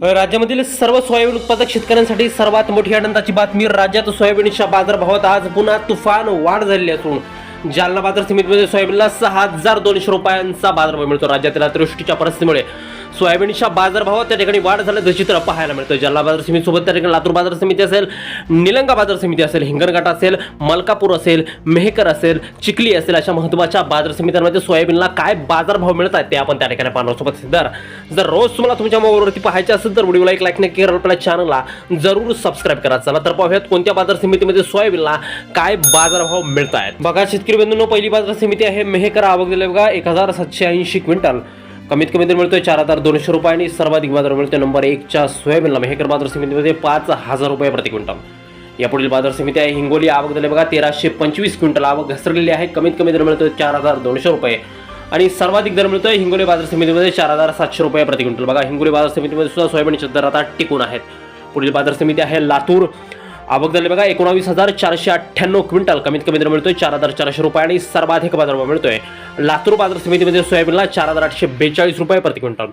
राज्यामधील सर्व सोयाबीन उत्पादक शेतकऱ्यांसाठी सर्वात मोठी आनंदाची बातमी राज्यात सोयाबीनच्या बाजारभावात आज पुन्हा तुफान वाढ झालेली असून जालना बाजार समितीमध्ये सोयाबीनला सहा हजार दोनशे रुपयांचा बाजारभाव मिळतो. राज्यातील अतिवृष्टीच्या परिस्थितीमुळे सोयाबीनच्या बाजारभावात त्या ठिकाणी वाढ झाल्याचं चित्र पाहायला मिळतं. जालना बाजार समितीसोबत त्या ठिकाणी लातूर बाजार समिती असेल निलंगा बाजार समिती असेल हिंगणघाट असेल मलकापूर असेल मेहकर असेल चिखली असेल अशा महत्त्वाच्या बाजार समित्यांमध्ये सोयाबीनला काय बाजारभाव मिळत आहेत ते आपण त्या ठिकाणी पाहणार सोबत जर जर रोज तुम्हाला तुमच्या मोबाईलवरती पाहायचे असेल तर व्हिडिओला एक लाईक नक्की करा. आपल्या चॅनलला जरूर सबस्क्राईब करा. चला तर पाहूयात कोणत्या बाजार समितीमध्ये सोयाबीनला काय बाजारभाव मिळत आहेत. बघा शेतकरी बंधूंनो पहिली बाजार समिती आहे मेहकर आवक दिले बघा एक हजार सातशे ऐंशी क्विंटल. कमीत कमी दर मिळतोय चार हजार दोनशे रुपये आणि सर्वाधिक बाजार मिळतोय नंबर एकच्या सोयाबीनला. मेहकर बाजार समितीमध्ये पाच हजार रुपये प्रति क्विंटल. यापुढील बाजार समिती आहे हिंगोली आवक झाले बघा तेराशे पंचवीस क्विंटल. आवक घसरलेली आहे. कमीत कमी दर मिळतोय चार हजार दोनशे रुपये. आणि सर्वाधिक दर मिळतोय हिंगोली बाजार समितीमध्ये चार हजार सातशे रुपये प्रति क्विंटल. बघा हिंगोली बाजार समितीमध्ये सुद्धा सोयाबीनचे दर आता टिकून आहेत. पुढील बाजार समिती आहे लातूर. आवक झाली बघा एकोणावीस हजार चारशे अठ्ठ्याण्णव क्विंटल. कमीत कमी दर मिळतोय चार हजार चारशे रुपये आणि सर्वाधिक बाजारभाव मिळतोय. लातूर बाजार समितीमध्ये सोयाबीनला चार हजार आठशे बेचाळीस रुपये प्रति क्विंटल.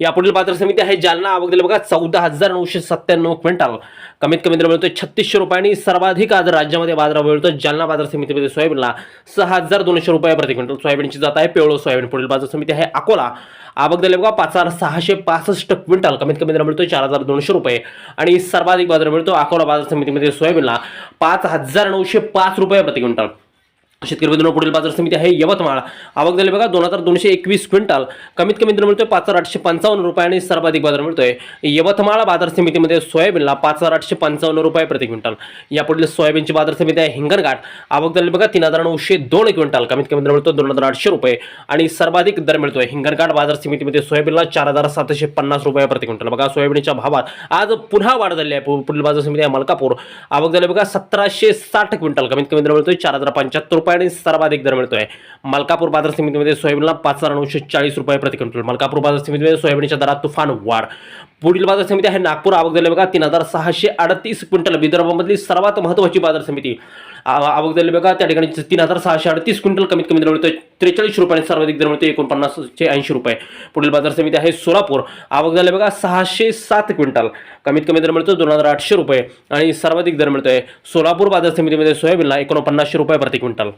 यापुढील बाजार समिती आहे जालना आवक दिले. बघा चौदा हजार नऊशे सत्त्याण्णव क्विंटल. कमीत कमी दर मिळतोय छत्तीसशे रुपये आणि सर्वाधिक आज राज्यामध्ये बाजार मिळतो जालना बाजार समितीमध्ये सोयाबीनला सहा हजार दोनशे रुपये प्रति क्विंटल. सोयाबीनची जात आहे पिवळं सोयाबीन. पुढील बाजार समिती आहे अकोला. आवक दिले बघा पाच हजार सहाशे पासष्ट क्विंटल. कमीत कमी दर मिळतो चार हजार दोनशे रुपये. आणि सर्वाधिक बाजार मिळतो अकोला बाजार समितीमध्ये सोयाबीनला पाच हजार नऊशे पाच रुपये प्रति क्विंटल. शेतकरी बंधूंना पुढील बाजार समिती आहे यवतमाळ. आवक झाली बघा दोन हजार दोनशे एकवीस क्विंटल. कमीत कमी दर मिळतोय पाच हजार आठशे पंचावन्न रुपये आणि सर्वाधिक बाजार मिळतोय. यवतमाळ बाजार समितीमध्ये सोयाबीनला पाच हजार आठशे पंचावन्न रुपये प्रति क्विंटल. यापुढील सोयाबीनची बाजार समिती आहे हिंगणघाट. आवक झाली बघा तीन हजार नऊशे दोन क्विंटल. कमीत कमी दर मिळतो दोन हजार आठशे रुपये आणि सर्वाधिक दर मिळतोय हिंगणघाट बाजार समितीमध्ये सोयाबीनला चार हजार सातशे पन्नास रुपये प्रति क्विंटल. बघा सोयाबीनच्या भावात आज पुन्हा वाढ झाली आहे. पु- पुढील बाजार समिती आहे मलकापूर. आवक झाली बघा सतराशे साठ क्विंटल. कमीत कमी दर मिळतोय चार हजार पंच्याहत्तर रुपये रुपयाने सर्वाधिक दर मिळतोय. मलकापूर बाजार समितीमध्ये सोयाबीनला पाच हजार नऊशे चाळीस रुपये प्रति क्विंटल. मलकापूर बाजार समितीमध्ये सोयाबीनच्या दरात तुफान वाढ. पुढील बाजार समिती आहे नागपूर आवक झाले बघा तीन हजार सहाशे अडतीस क्विंटल. विदर्भामधली सर्वात महत्त्वाची बाजार समिती. आवक झाली बघा. त्या ठिकाणी तीन हजार सहाशे अडतीस क्विंटल कमीत कमी दर मिळतोय त्रेचाळीस रुपये आणि सर्वाधिक दर मिळतोय एकोणपन्नासशे ऐंशी रुपये. पुढील बाजार समिती आहे सोलापूर. आवक झाले बघा सहाशे सात क्विंटल. कमीत कमी दर मिळतो दोन हजार आठशे रुपये आणि सर्वाधिक दर मिळतोय सोलापूर बाजार समितीमध्ये सोयाबीनला एकोणपन्नासशे रुपये प्रति क्विंटल.